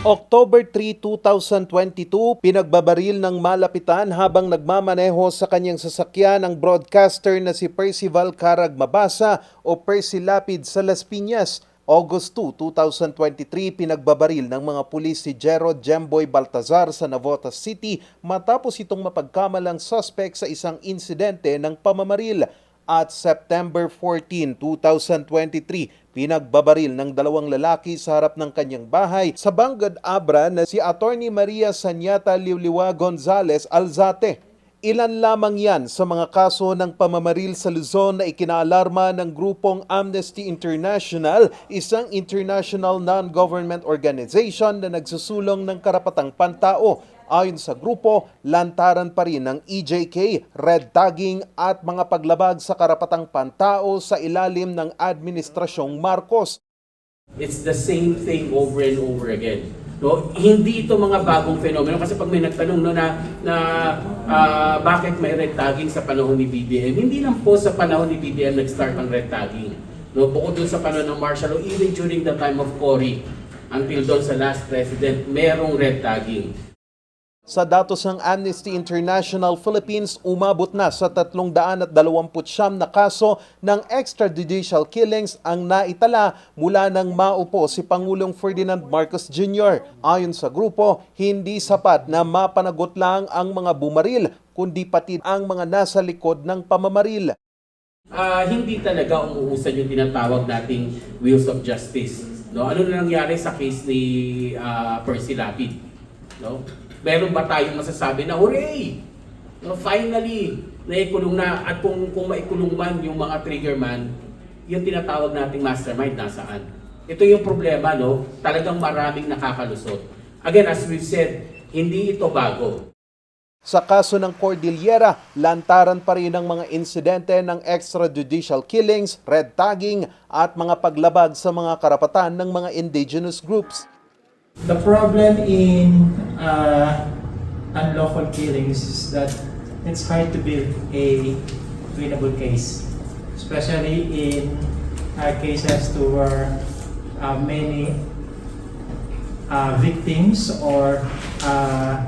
October 3, 2022, pinagbabaril ng malapitan habang nagmamaneho sa kanyang sasakyan ang broadcaster na si Percival Carag Mabasa o Percy Lapid sa Las Piñas. August 2, 2023, pinagbabaril ng mga pulis si Gerald Jemboy Baltazar sa Navotas City matapos itong mapagkamalang suspect sa isang insidente ng pamamaril at September 14, 2023, pinagbabaril ng dalawang lalaki sa harap ng kanyang bahay sa Bangad Abra na si Attorney Maria Sanyata Liwliwa Gonzales Alzate. Ilan lamang yan sa mga kaso ng pamamaril sa Luzon na ikinaalarma ng grupong Amnesty International, isang international non-government organization na nagsusulong ng karapatang pantao. Ayon sa grupo, lantaran pa rin ng EJK, red tagging at mga paglabag sa karapatang pantao sa ilalim ng Administrasyong Marcos. It's the same thing over and over again. No, hindi ito mga bagong fenomeno kasi pag may nagtanong no na na ah, bakit may red tagging sa panahon ni BBM, hindi lang po sa panahon ni BBM nag-start ang red tagging. No, bukod dun sa panahon ng martial law, even during the time of Cory, until doon sa last president, merong red tagging. Sa datos ng Amnesty International Philippines, umabot na sa 329 na kaso ng extrajudicial killings ang naitala mula nang maupo si Pangulong Ferdinand Marcos Jr. Ayon sa grupo, hindi sapat na mapanagot lang ang mga bumaril, kundi pati ang mga nasa likod ng pamamaril. Ah, hindi talaga umuusad yung tinatawag nating wheels of justice. No, ano na nangyari sa case ni ah, Percy Lapid? No? Meron ba tayong masasabi na hooray? No, finally, naikulong na at kung kung maikulong man yung mga trigger man, yung tinatawag nating mastermind nasaan? Ito yung problema, no? Talagang maraming nakakalusot. Again, as we've said, hindi ito bago. Sa kaso ng Cordillera, lantaran pa rin ang mga insidente ng extrajudicial killings, red tagging at mga paglabag sa mga karapatan ng mga indigenous groups. The problem in uh, unlawful killings is that it's hard to build a winnable case, especially in uh, cases to where uh, many uh, victims or uh,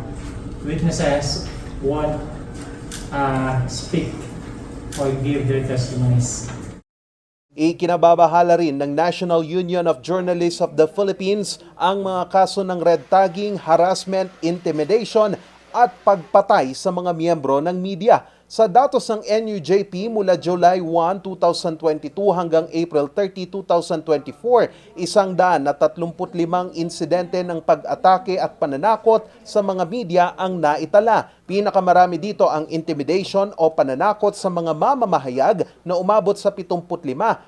witnesses won't uh, speak or give their testimonies. Ikinababahala rin ng National Union of Journalists of the Philippines ang mga kaso ng red tagging, harassment, intimidation at pagpatay sa mga miyembro ng media. Sa datos ng NUJP mula July 1, 2022 hanggang April 30, 2024, isang daan na 35 insidente ng pag-atake at pananakot sa mga media ang naitala. Pinakamarami dito ang intimidation o pananakot sa mga mamamahayag na umabot sa 75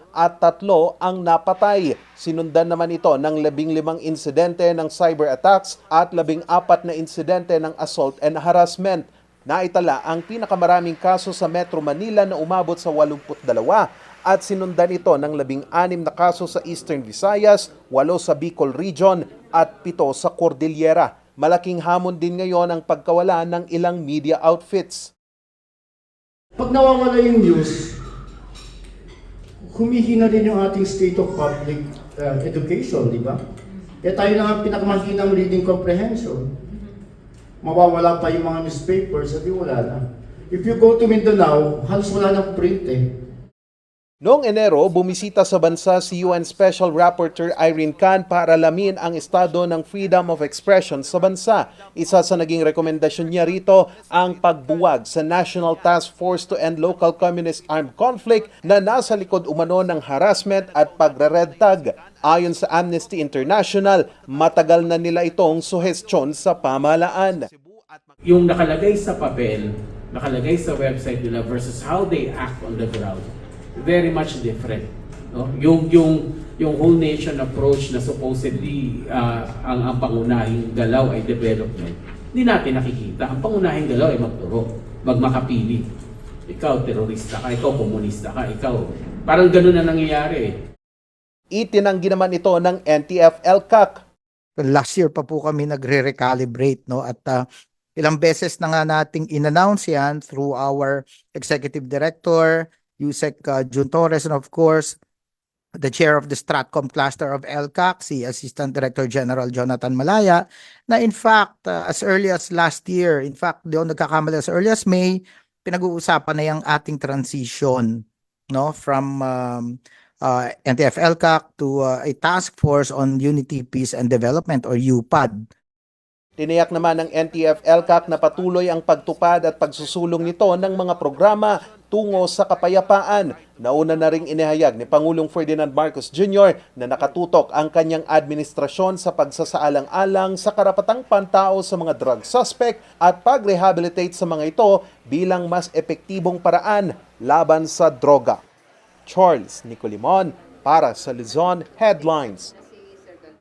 at tatlo ang napatay. Sinundan naman ito ng 15 insidente ng cyber attacks at 14 na insidente ng assault and harassment. Naitala ang pinakamaraming kaso sa Metro Manila na umabot sa 82 at sinundan ito ng 16 na kaso sa Eastern Visayas, 8 sa Bicol Region at 7 sa Cordillera. Malaking hamon din ngayon ang pagkawala ng ilang media outfits. Pag nawawala yung news, humihina din yung ating state of public uh, education, di ba? Kaya tayo na ang pinakamahinang reading comprehension. Mawawala pa yung mga newspapers, at wala na. If you go to Mindanao, halos wala nang print eh. Noong Enero, bumisita sa bansa si UN Special Rapporteur Irene Khan para alamin ang estado ng freedom of expression sa bansa. Isa sa naging rekomendasyon niya rito ang pagbuwag sa National Task Force to End Local Communist Armed Conflict na nasa likod umano ng harassment at pagre-red tag. Ayon sa Amnesty International, matagal na nila itong suhestyon sa pamahalaan. yung nakalagay sa papel, nakalagay sa website nila versus how they act on the ground, very much different. No? Yung yung yung whole nation approach na supposedly ah, ang ang pangunahing galaw ay development, hindi natin nakikita. Ang pangunahing galaw ay magturo, magmakapili. Ikaw terorista ka, ikaw komunista ka, ikaw. Parang ganun na nangyayari eh. Itinanggi naman ito ng NTF-ELCAC. last year pa po kami nagre-recalibrate no at ah, ilang beses na nga nating in-announce yan through our executive director Yusek uh, Jun Torres and of course the chair of the Stratcom cluster of LCAC, si Assistant Director General Jonathan Malaya, na in fact, uh, as early as last year, in fact, ako nagkakamali, as early as May, pinag-uusapan na yung ating transition no from um, uh, NTF LCAC to uh, a task force on unity, peace, and development or UPAD. Tiniyak naman ng NTF-ELCAC na patuloy ang pagtupad at pagsusulong nito ng mga programa tungo sa kapayapaan. Nauna na ring inihayag ni Pangulong Ferdinand Marcos Jr. na nakatutok ang kanyang administrasyon sa pagsasaalang-alang sa karapatang pantao sa mga drug suspect at pag-rehabilitate sa mga ito bilang mas epektibong paraan laban sa droga. Charles Nicolimon para sa Luzon Headlines.